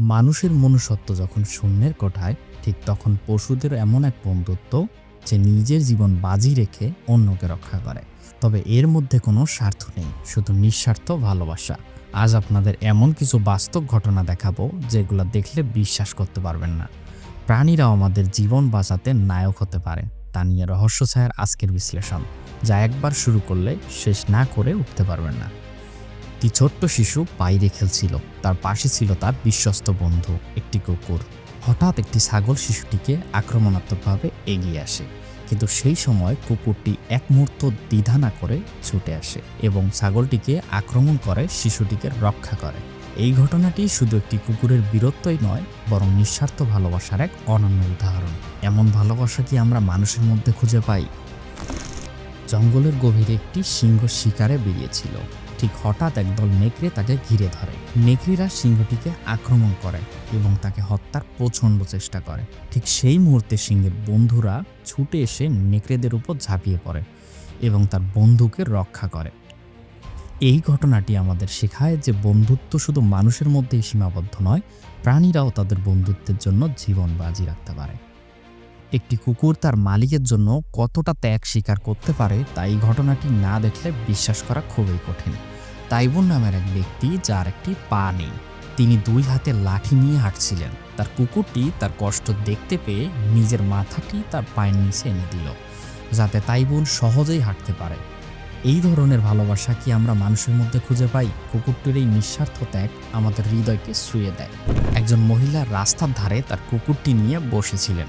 মানুষের মনুষ্যত্ব যখন শূন্যের কোঠায়, ঠিক তখন পশুদের এমন এক বন্ধুত্ব যে নিজের জীবন বাজি রেখে অন্যকে রক্ষা করে। তবে এর মধ্যে কোনো স্বার্থ নেই, শুধু নিঃস্বার্থ ভালোবাসা। আজ আপনাদের এমন কিছু বাস্তব ঘটনা দেখাবো যেগুলো দেখলে বিশ্বাস করতে পারবেন না। প্রাণীরাও আমাদের জীবন বাঁচাতে নায়ক হতে পারে, তা নিয়ে রহস্য ছায়ার আজকের বিশ্লেষণ, যা একবার শুরু করলে শেষ না করে উঠতে পারবেন না। একটি ছোট্ট শিশু বাইরে খেলছিল। তার পাশে ছিল তার বিশ্বস্ত বন্ধু, একটি কুকুর। হঠাৎ একটি ছাগল শিশুটিকে আক্রমণাত্মকভাবে এগিয়ে আসে। কিন্তু সেই সময় কুকুরটি এক মুহূর্ত দ্বিধা না করে ছুটে আসে এবং ছাগলটিকে আক্রমণ করে, শিশুটিকে রক্ষা করে। এই ঘটনাটি শুধু একটি কুকুরের বীরত্বই নয়, বরং নিঃস্বার্থ ভালোবাসার এক অনন্য উদাহরণ। এমন ভালোবাসা কি আমরা মানুষের মধ্যে খুঁজে পাই? জঙ্গলের গভীরে একটি সিংহ শিকারে বেরিয়েছিল। ঠিক হঠাৎ একদল নেকড়ে তাকে ঘিরে ধরে। নেকড়েরা সিংহটিকে আক্রমণ করে এবং তাকে হত্যার প্রচণ্ড চেষ্টা করে। ঠিক সেই মুহূর্তে সিংহের বন্ধুরা ছুটে এসে নেকড়েদের উপর ঝাঁপিয়ে পড়ে এবং তার বন্ধুকে রক্ষা করে। এই ঘটনাটি আমাদের শেখায় যে বন্ধুত্ব শুধু মানুষের মধ্যেই সীমাবদ্ধ নয়, প্রাণীরাও তাদের বন্ধুত্বের জন্য জীবন বাজি রাখতে পারে। একটি কুকুর তার মালিকের জন্য কতটা ত্যাগ স্বীকার করতে পারে তা এই ঘটনাটি না দেখলে বিশ্বাস করা খুবই কঠিন। তাইবুন নামের এক ব্যক্তি যার একটি পা নেই। তিনি দুই হাতে লাঠি নিয়ে হাঁটছিলেন। তার কুকুরটি তার কষ্ট দেখতে পেয়ে নিজের মাথাটি তার পায়ের নিচে এনে দিল, যাতে তাইবুন সহজেই হাঁটতে পারে। এই ধরনের ভালোবাসা কি আমরা মানুষের মধ্যে খুঁজে পাই? কুকুরটির এই নিঃস্বার্থ ত্যাগ আমাদের হৃদয়কে ছুঁয়ে দেয়। একজন মহিলা রাস্তার ধারে তার কুকুরটি নিয়ে বসেছিলেন।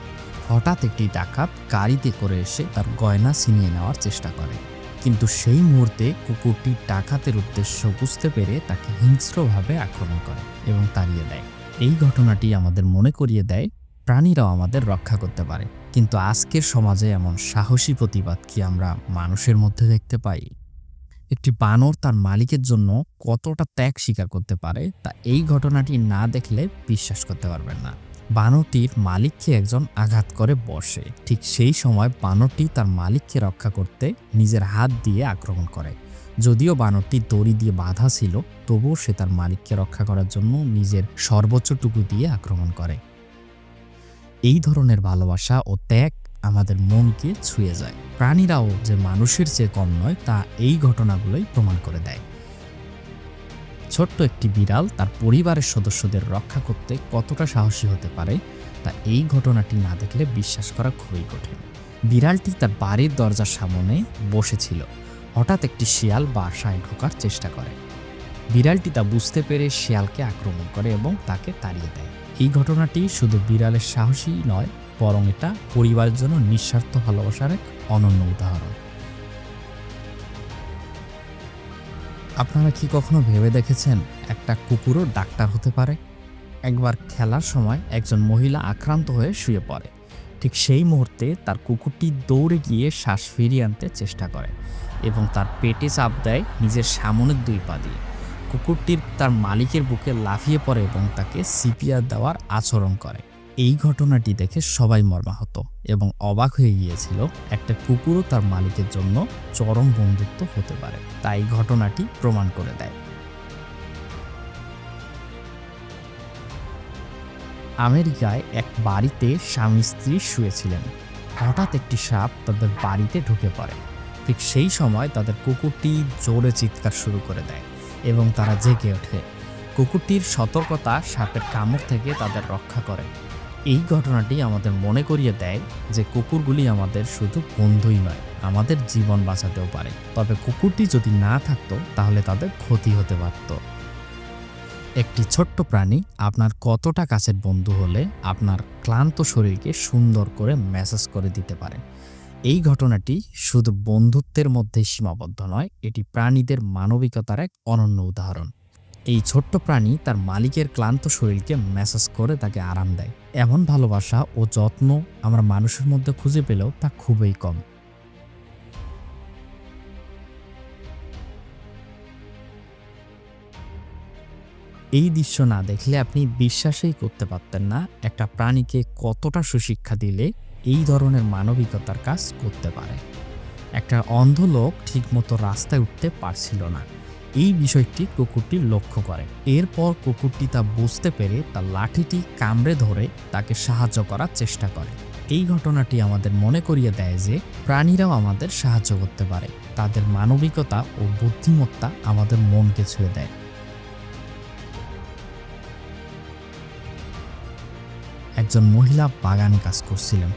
হঠাৎ একটি ডাকাত গাড়িতে করে এসে তার গয়না ছিনিয়ে নেওয়ার চেষ্টা করে। কিন্তু সেই মুহূর্তে কুকুরটি ডাকাতের উদ্দেশ্য বুঝতে পেরে তাকে হিংস্রভাবে আক্রমণ করে এবং তাড়িয়ে দেয়। এই ঘটনাটি আমাদের মনে করিয়ে দেয়, প্রাণীরাও আমাদের রক্ষা করতে পারে। কিন্তু আজকের সমাজে এমন সাহসী প্রতিবাদ কি আমরা মানুষের মধ্যে দেখতে পাই? একটি বানর তার মালিকের জন্য কতটা ত্যাগ স্বীকার করতে পারে তা এই ঘটনাটি না দেখলে বিশ্বাস করতে পারবেন না। বানরটির মালিককে একজন আঘাত করে বসে। ঠিক সেই সময় বানরটি তার মালিককে রক্ষা করতে নিজের হাত দিয়ে আক্রমণ করে। যদিও বানরটি দড়ি দিয়ে বাঁধা ছিল, তবুও সে তার মালিককে রক্ষা করার জন্য নিজের সর্বোচ্চটুকু দিয়ে আক্রমণ করে। এই ধরনের ভালোবাসা ও ত্যাগ আমাদের মনকে ছুঁয়ে যায়। প্রাণীরাও যে মানুষের চেয়ে কম নয়, তা এই ঘটনাগুলোই প্রমাণ করে দেয়। ছোট্ট একটি বিড়াল তার পরিবারের সদস্যদের রক্ষা করতে কতটা সাহসী হতে পারে, তা এই ঘটনাটি না দেখলে বিশ্বাস করা খুবই কঠিন। বিড়ালটি তার বাড়ির দরজার সামনে বসেছিল। হঠাৎ একটি শিয়াল বাসায় ঢোকার চেষ্টা করে। বিড়ালটি তা বুঝতে পেরে শিয়ালকে আক্রমণ করে এবং তাকে তাড়িয়ে দেয়। এই ঘটনাটি শুধু বিড়ালের সাহসী নয়, বরং এটা পরিবারের জন্য নিঃস্বার্থ ভালোবাসার এক অনন্য উদাহরণ। আপনারা কি কখনো ভেবে দেখেছেন একটা কুকুরও ডাক্তার হতে পারে? একবার খেলার সময় একজন মহিলা আক্রান্ত হয়ে শুয়ে পড়ে। ঠিক সেই মুহূর্তে তার কুকুরটি দৌড়ে গিয়ে শ্বাস ফিরিয়ে আনতে চেষ্টা করে এবং তার পেটে চাপ দেয় নিজের সামনের দুই পা দিয়ে। কুকুরটির তার মালিকের বুকে লাফিয়ে পড়ে এবং তাকে সিপিআর দেওয়ার আচরণ করে। এই ঘটনাটি দেখে সবাই মর্মাহত এবং অবাক হয়ে গিয়েছিল একটা কুকুরও তার মালিকের জন্য চরম বন্ধুত্ব হতে পারে। তাই ঘটনাটি প্রমাণ করে দেয়। আমেরিকায় এক বাড়িতে স্বামী স্ত্রী শুয়েছিলেন। হঠাৎ একটি সাপ তাদের বাড়িতে ঢুকে পড়ে। ঠিক সেই সময় তাদের কুকুরটি জোরে চিৎকার শুরু করে দেয় এবং তারা জেগে ওঠে। কুকুরটির সতর্কতা সাপের কামড় থেকে তাদের রক্ষা করে। এই ঘটনাটি আমাদের মনে করিয়ে দেয় যে কুকুরগুলি আমাদের শুধু বন্ধুই নয়, আমাদের জীবন বাঁচাতেও পারে। তবে কুকুরটি যদি না থাকতো, তাহলে তাদের ক্ষতি হতে পারত। একটি ছোট্ট প্রাণী আপনার কতটা কাছের বন্ধু হলে আপনার ক্লান্ত শরীরকে সুন্দর করে ম্যাসাজ করে দিতে পারে। এই ঘটনাটি শুধু বন্ধুত্বের মধ্যে সীমাবদ্ধ নয়, এটি প্রাণীদের মানবিকতার এক অনন্য উদাহরণ। এই ছোট্ট প্রাণী তার মালিকের ক্লান্ত শরীরকে ম্যাসাজ করে তাকে আরাম দেয়। এমন ভালোবাসা ও যত্ন আমরা মানুষের মধ্যে খুঁজে পেলেও তা খুবই কম। এই দৃশ্য না দেখলে আপনি বিশ্বাসই করতে পারতেন না একটা প্রাণীকে কতটা সুশিক্ষা দিলে এই ধরনের মানবিকতার কাজ করতে পারে। একটা অন্ধ লোক ঠিকমতো রাস্তায় উঠতে পারছিল না। এই বিষয়টি কুকুরটি লক্ষ্য করে। এরপর কুকুরটি তা বুঝতে পেরে তার লাঠিটি কামড়ে ধরে তাকে সাহায্য করার চেষ্টা করে। এই ঘটনাটি আমাদের মনে করিয়ে দেয় যে, প্রাণীরাও আমাদের সাহায্য করতে পারে। তাদের মানবিকতা ও বুদ্ধিমত্তা আমাদের মনকে ছুঁয়ে দেয়। একজন মহিলা বাগানে কাজ করছিলেন।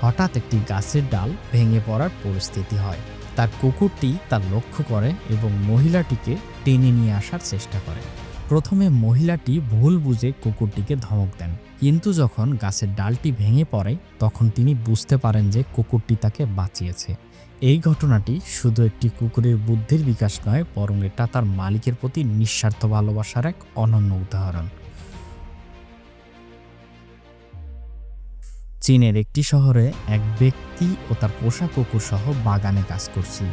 হঠাৎ একটি গাছের ডাল ভেঙে পড়ার পরিস্থিতি হয়। তার কুকুরটি তার লক্ষ্য করে এবং মহিলাটিকে টেনে নিয়ে আসার চেষ্টা করে। প্রথমে মহিলাটি ভুল বুঝে কুকুরটিকে ধমক দেন। কিন্তু যখন গাছের ডালটি ভেঙে পড়ে, তখন তিনি বুঝতে পারেন যে কুকুরটি তাকে বাঁচিয়েছে। এই ঘটনাটি শুধু একটি কুকুরের বুদ্ধির বিকাশ নয়, বরং এটা তার মালিকের প্রতি নিঃস্বার্থ ভালোবাসার এক অনন্য উদাহরণ। চীনের একটি শহরে এক ব্যক্তি ও তার পোষা কুকুর সহ বাগানে কাজ করছিল।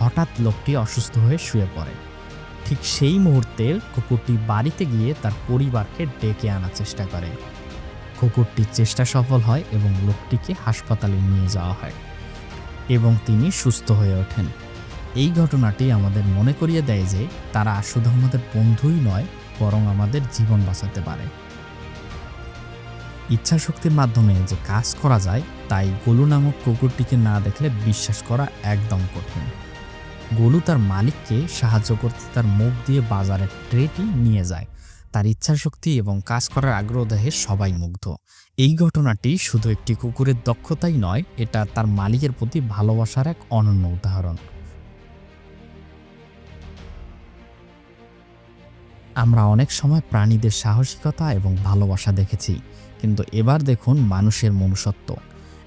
হঠাৎ লোকটি অসুস্থ হয়ে শুয়ে পড়ে। ঠিক সেই মুহূর্তে কুকুরটি বাড়িতে গিয়ে তার পরিবারকে ডেকে আনার চেষ্টা করে। কুকুরটির চেষ্টা সফল হয় এবং লোকটিকে হাসপাতালে নিয়ে যাওয়া হয় এবং তিনি সুস্থ হয়ে ওঠেন। এই ঘটনাটি আমাদের মনে করিয়ে দেয় যে, তারা শুধু আমাদের বন্ধুই নয়, বরং আমাদের জীবন বাঁচাতে পারে। ইচ্ছাশক্তির মাধ্যমে যে কাজ করা যায়, তাই গোলু নামক কুকুরটিকে না দেখলে বিশ্বাস করা একদম কঠিন। গোলু তার মালিককে সাহায্য করতে তার মুখ দিয়ে বাজারের ট্রেটি নিয়ে যায়। তার ইচ্ছাশক্তি এবং কাজ করার আগ্রহ দেহে সবাই মুগ্ধ। এই ঘটনাটি শুধু একটি কুকুরের দক্ষতাই নয়, এটা তার মালিকের প্রতি ভালোবাসার এক অনন্য উদাহরণ। আমরা অনেক সময় প্রাণীদের সাহসিকতা এবং ভালোবাসা দেখেছি। কিন্তু এবার দেখুন মানুষের মনুষ্যত্ব।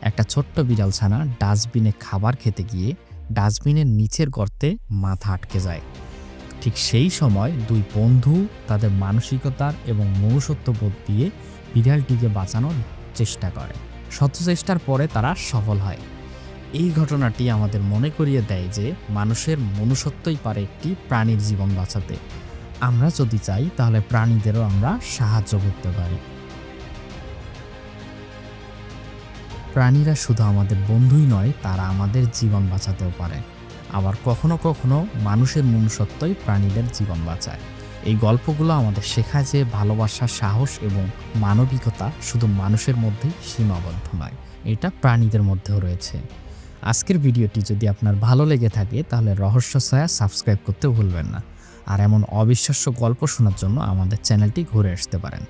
একটা ছোট্ট বিড়াল ছানা ডাস্টবিনে খাবার খেতে গিয়ে ডাস্টবিনের নিচের গর্তে মাথা আটকে যায়। ঠিক সেই সময় দুই বন্ধু তাদের মানসিকতার এবং মনুষ্যত্ববোধ দিয়ে বিড়ালটিকে বাঁচানোর চেষ্টা করে। শত চেষ্টার পরে তারা সফল হয়। এই ঘটনাটি আমাদের মনে করিয়ে দেয় যে মানুষের মনুষ্যত্বই পারে একটি প্রাণীর জীবন বাঁচাতে। আমরা যদি চাই তাহলে প্রাণীদেরও আমরা সাহায্য করতে পারি। প্রাণীরা শুধু আমাদের বন্ধুই নয়, তারা আমাদের জীবন বাঁচাতেও পারে। আবার কখনো কখনো মানুষের মনুষ্যত্বই প্রাণীদের জীবন বাঁচায়। এই গল্পগুলো আমাদের শেখায় যে ভালোবাসা, সাহস এবং মানবিকতা শুধু মানুষের মধ্যেই সীমাবদ্ধ নয়, এটা প্রাণীদের মধ্যেও রয়েছে। আজকের ভিডিওটি যদি আপনার ভালো লেগে থাকে, তাহলে রহস্য ছায়া সাবস্ক্রাইব করতে ভুলবেন না। আর এমন অবিশ্বাস্য গল্প শোনার জন্য আমাদের চ্যানেলটি ঘুরে আসতে পারেন।